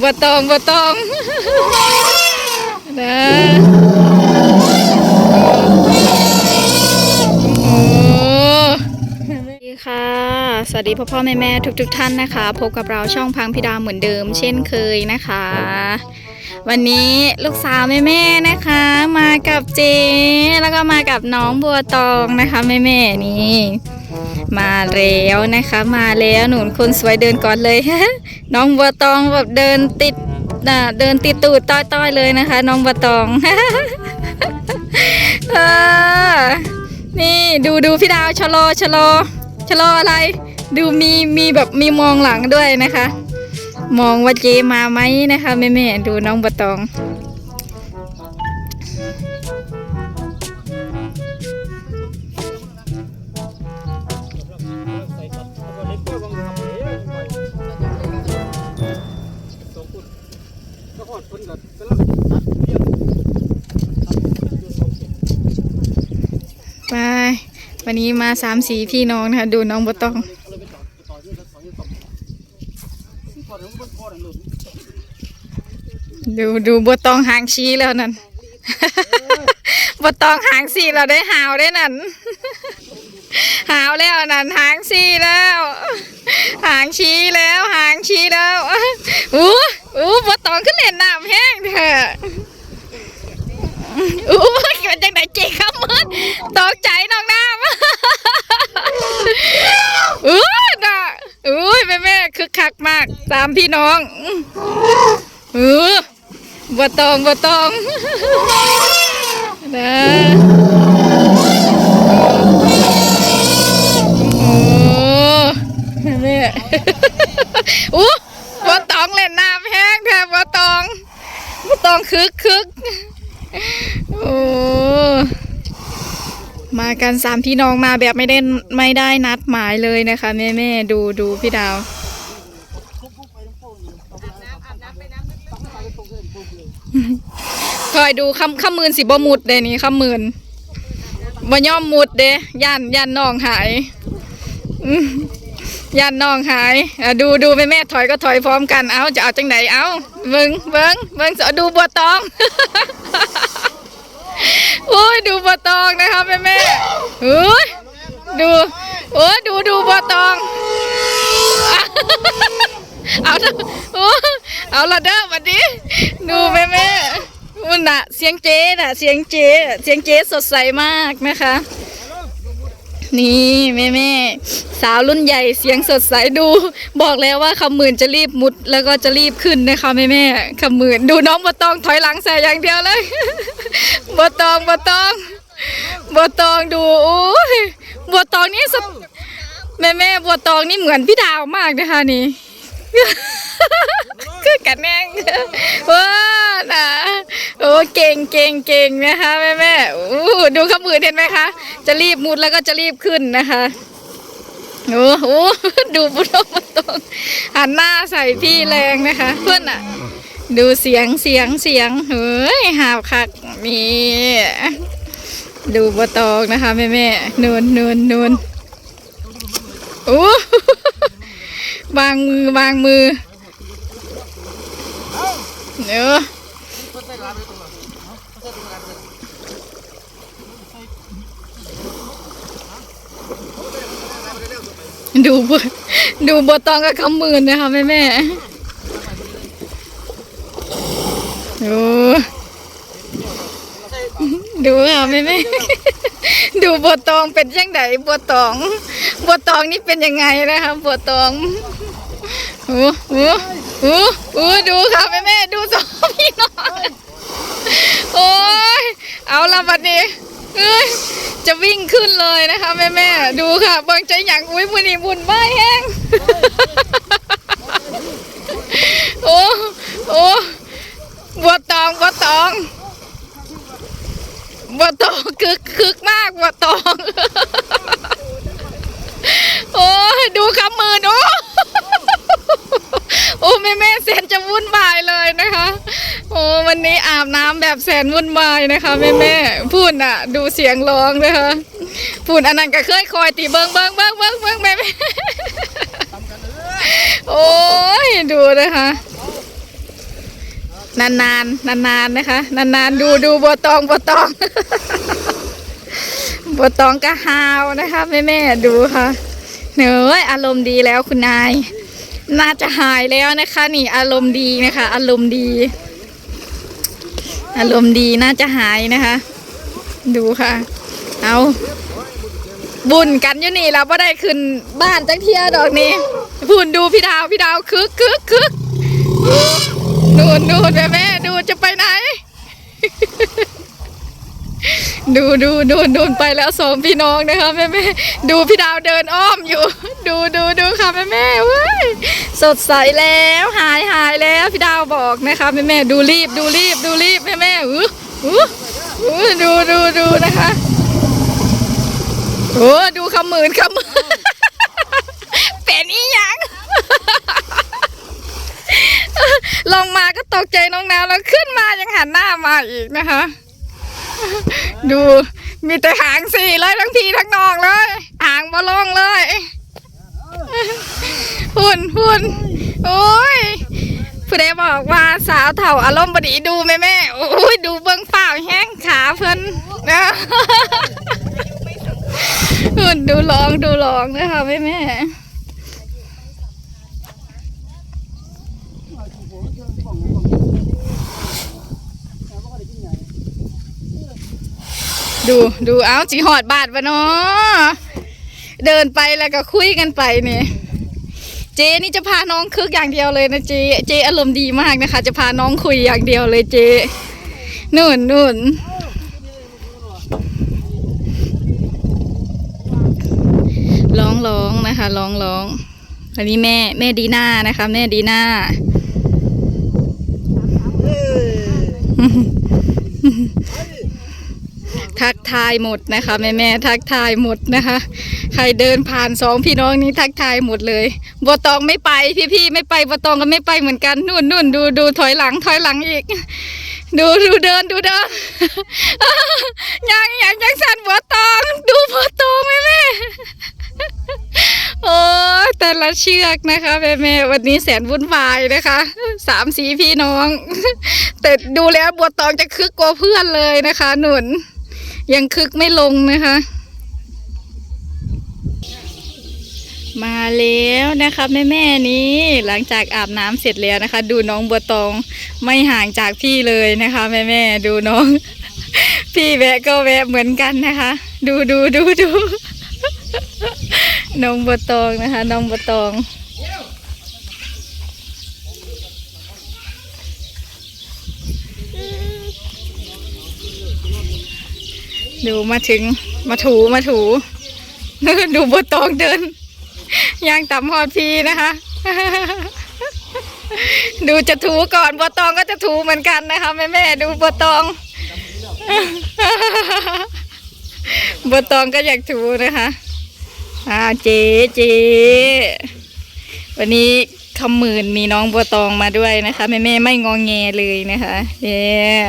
บัวตองบัวตองนะโอ้สวัสดีค่ะ สวัสดีพ่อพ่อแม่แม่ทุกทุกๆท่านนะคะ พบกับเราช่องพังพิดาเหมือนเดิม เช่นเคยนะคะ วันนี้ลูกสาวแม่แม่นะคะ มากับเจ แล้วก็มากับน้องบัวตองนะคะแม่แม่นี่ มาแล้วนะคะ มาแล้วหนุนคนสวยเดินก่อนเลยน้องบัวตองแบบเดินติดเดินติดตูดต้อยๆเลยนะคะ น้องบัวตองอนี่ดูดูพี่ดาวชะลอชะลอชะลออะไร ดูมีมีแบบมีมองหลังด้วยนะคะ มองว่าเจมาไหมนะคะแม่แม่ดูน้องบัวตอง นี้มาสามสีพี่น้องนะคะ ดูน้องบัวตอง ดูดูบัวตองหางชี้แล้วนั่นบัวตองหางสีเราได้หาวได้นั่น หาวแล้วนั่นหางสีแล้ว หางชี้แล้ว หางชี้แล้วอู้อู้บัวตองขึ้นเล่นน้ำแห้งเถอะอู้มันจังไหนเจ๊ข้ามมันตกใจน้องน้ำ อู้น่ะอู้ยแม่แม่คึกคักมากตามพี่น้องอู้บัว ตองบัวตองนะโอ้แม่อู้บัวตองเล่นน้ำแห้งแทบบัวตองบัวตองคึกคึกโอ้มากันสามพี่น้องมาแบบไม่ได้ไม่ได้นัดหมายเลยนะคะแม่แม่ๆดูดูพี่ดาว อยดูคำคำมืนสิบ่มุดเดนี่คำมืนบ่ย่อมมุดเดย่านย่านน้องหายย่านน้องหายดูดูแม่แม่ถอยก็ถอยพร้อมกันเอาจะเอาจังไหนเอาเบิ่งเบิ่งเบิ่งจะเอดูบัวตองโอ้ยดูบัวตองนะคะแม่แม่เฮ้ยดูโอ้ยดูดูบัวตองเอาเอะโอ้เอาละเด้อวันนี้ดูแม่แม่ นน่ะ เสียงเจ๊น่ะ เสียงเจ๊เสียงเจ๊สดใสมากนะคะ นี่แม่แม่สาวรุ่นใหญ่เสียงสดใสดู บอกแล้วว่าคำหมื่นจะรีบมุดแล้วก็จะรีบขึ้นนะคะแม่แม่คำหมื่นดูน้องบัวตองถอยหลังใส่อย่างเดียวเลยบัวตองบัวตองบัวตองดูโอ้ยบัวตองนี่สแม่แม่บัวตองนี่เหมือนพี่ดาวมากนะคะนี่ คือกันแน่งว้านะโอ้เก่งเก่งเก่งนะคะแม่แม่โอ้ดูขมือเห็นไหมคะ จะรีบมุดแล้วก็จะรีบขึ้นนะคะโอ้โหดูบุญบุญตรงหันหน้าใส่พี่แรงนะคะ เพื่อนอะ ดูเสียงเสียงเสียงเฮ้ยหาวคักนี่ดูบัวตองนะคะแม่แม่นูนนูนนูนโอ้วางมือวางมือ เดี๋ยวดูบดูบัวตองกับคำมื่นนะคะแม่แม่ดูดูค่ะแม่แม่ดูบัวตองเป็นยังไงบัวตองบัวตองนี่เป็นยังไงนะคะบัวตองโอ้โห โอ้โหดูค่ะแม่แม่ดูสองพี่น้องโอ้ยเอาละบัดนี้เอ้ยจะวิ่งขึ้นเลยนะคะแม่แม่ดูค่ะเบิ่งใจหยังอุ้ยมือนี่บุญไม่แห้งโอ้โอ้บัวตองบัวตองบัวตองคึกคึกมากบัวตอง โอ้ยดูคำมือดู โอ้แม่แม่แสนจะ วุ่นวายเลยนะคะ โอ้วันนี้อาบน้ำแบบแสนวุ่นวายนะคะแม่แม่พูดน่ะ ดูเสียงร้องนะคะพูดอันนั้นก็เคยคอยตีเบิ้งเบิ้งเบิ้งเบิ้งเบิ้งแม่แม่โอ้ยดูนะคะนานๆนานๆนะคะ นานๆดูดูบัวตองบัวตองบัวตองก็ฮาวนะคะแม่แม่ๆดูค่ะเนยอารมณ์ดีแล้วคุณนาย น่าจะหายแล้วนะคะ นี่อารมณ์ดีนะคะ อารมณ์ดี อารมณ์ดีน่าจะหายนะคะ ดูค่ะ เอาบุญกันอยู่นี่เราก็ได้ขึ้นบ้านจักเทียดอกนี้พูนดูพี่ดาวพี่ดาวคึกคึกคึกดูนดูนแม่แม่ดูจะไปไหน ดูดูดูดูไปแล้วสองพี่น้องนะคะแม่แม่ดูพี่ดาวเดินอ้อมอยู่ ดูดูดูค่ะแม่แม่เว้ยสดใสแล้วหายหายแล้วพี่ดาวบอกนะคะแม่แม่ดูรีบดูรีบดูรีบแม่แม่อื้ออื้ออื้ดูดูดูนะคะโอ้ดูขมืนขมืนเป็นอีหยังลงมาก็ตกใจน้องน้ำแล้วขึ้นมายังหันหน้ามาอีกนะคะ ดู มีแต่หางสี่เลยทั้งพี่ทั้งน้องเลย หางบอลงเลยหุ่นหุ่นโอ้ยผู้ใดบอกว่าสาวเถ่าอารมณ์บดีดูแม่แม่โอ้ยดูเบื้องเปล่าแห้งขาเพิ่นนะหุ่นดูลองดูลองนะคะแม่แม่ ดูดูเอาจีหอดบาทวะเนาะเดินไปแล้วก็คุยกันไปเนี่ยเจนี่จะพาน้องคึกอย่างเดียวเลยนะเจเจอารมณ์ดีมากนะคะ จะพาน้องคุยอย่างเดียวเลยเจนู่นนู่นร้องร้องนะคะร้องร้องอันนี้แม่แม่ดีหน่านะคะ แม่ดีหน่า ทักทายหมดนะคะแม่แม่ทักทายหมดนะคะ ใครเดินผ่านสองพี่น้องนี้ทักทายหมดเลยบัวตองไม่ไปพี่ๆไม่ไปบัวตองก็ไม่ไปเหมือนกันนู่นนู่นดูดูถอยหลังถอยหลังอีก ดูดูเดินดูเดินยังยังยังสั่นบัวตอง ดูบัวตองแม่แม่โอ้แต่ละเชือกนะคะแม่แม่วันนี้แสนวุ่นวายนะคะสามสีพี่น้อง แต่ดูแล้วบัวตองจะคึกกว่าเพื่อนเลยนะคะ หนุน ยังคึกไม่ลงนะคะ มาแล้วนะคะแม่แม่ๆนี้หลังจากอาบน้ำเสร็จแล้วนะคะ ดูน้องบัวตองไม่ห่างจากพี่เลยนะคะแม่แม่ๆดูน้อง พี่แวะก็แวะเหมือนกันนะคะ ดูดูดูดูน้องบัวตองนะคะ น้องบัวตอง ดูมาถึงมาถูมาถู ดูบัวตองเดินย่างต่ำฮอดพีนะคะ ดูจะถูก่อนบัวตองก็จะถูเหมือนกันนะคะแม่แม่ดูบัวตองบัวตองก็อยากถูนะคะอ่าเจ๊เจ๊วันนี้คำหมื่นมีน้องบัวตองมาด้วยนะคะแม่แม่ไม่งองแงเลยนะคะเนี่ย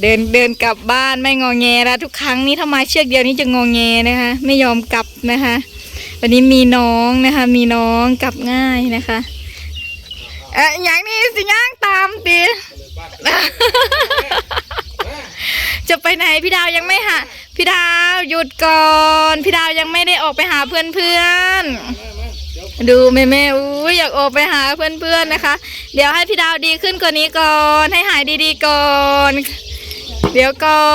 เดินเดินกลับบ้านไม่งองแงแล้วทุกครั้งนี้ถ้ามาเชือกเดียวนี้จะงองแงนะคะ ไม่ยอมกลับนะคะ วันนี้มีน้องนะคะ มีน้องกลับง่ายนะคะเอะอย่างนี้สิย่างตามตีจะไปไหนพี่ดาวยังไม่หาพี่ดาวหยุดก่อน พี่ดาวยังไม่ได้ออกไปหาเพื่อนเพื่อนดูแม่แม่อุ้อยากออกไปหาเพื่อนเพื่อนๆนะคะ เดี๋ยวให้พี่ดาวดีขึ้นกว่านี้ก่อน ให้หายดีๆก่อน เดี๋ยวก่อ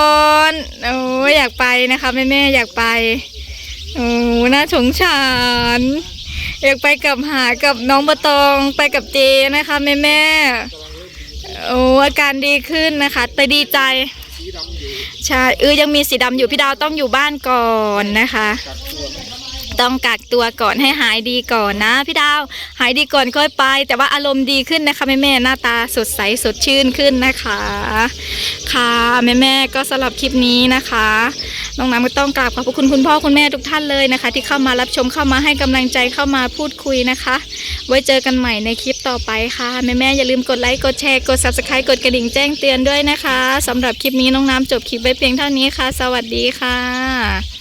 นโอ้อยากไปนะคะแม่แม่ๆอยากไปโอ้น่าสงสารอยากไปกับหากับน้องบะตองไปกับเจนะคะแม่แม่ๆโอ้อาการดีขึ้นนะคะ แต่ดีใจใช่เออยังมีสีดำอยู่พี่ดาวต้องอยู่บ้านก่อนนะคะ ต้องกักตัวก่อนให้หายดีก่อนนะ พี่ดาว หายดีก่อนค่อยไป แต่ว่าอารมณ์ดีขึ้นนะคะแม่แม่หน้าตาสดใสสดชื่นขึ้นนะคะ ค่ะแม่แม่ก็สำหรับคลิปนี้นะคะน้องน้ำก็ต้องกราบขอบพระคุณคุณพ่อคุณแม่ทุกท่านเลยนะคะ ที่เข้ามารับชมเข้ามาให้กำลังใจเข้ามาพูดคุยนะคะ ไว้เจอกันใหม่ในคลิปต่อไปค่ะแม่แม่อย่าลืมกดไลค์กดแชร์กด subscribe กดกระดิ่งแจ้งเตือนด้วยนะคะสำหรับคลิปนี้น้องน้ำจบคลิปไว้เพียงเท่านี้ค่ะ สวัสดีค่ะ